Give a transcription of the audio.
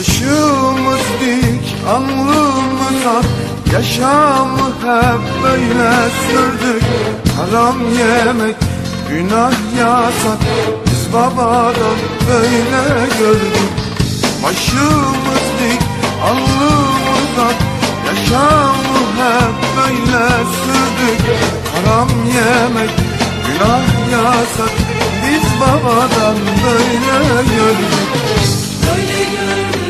Başımız dik, alnımız ak. Yaşamı hep böyle sürdük. Haram yemek, günah yasak. Biz babadan böyle gördük. Başımız dik, alnımız ak. Yaşamı hep böyle sürdük. Haram yemek, günah yasak. Biz babadan böyle gördük. Böyle gördük,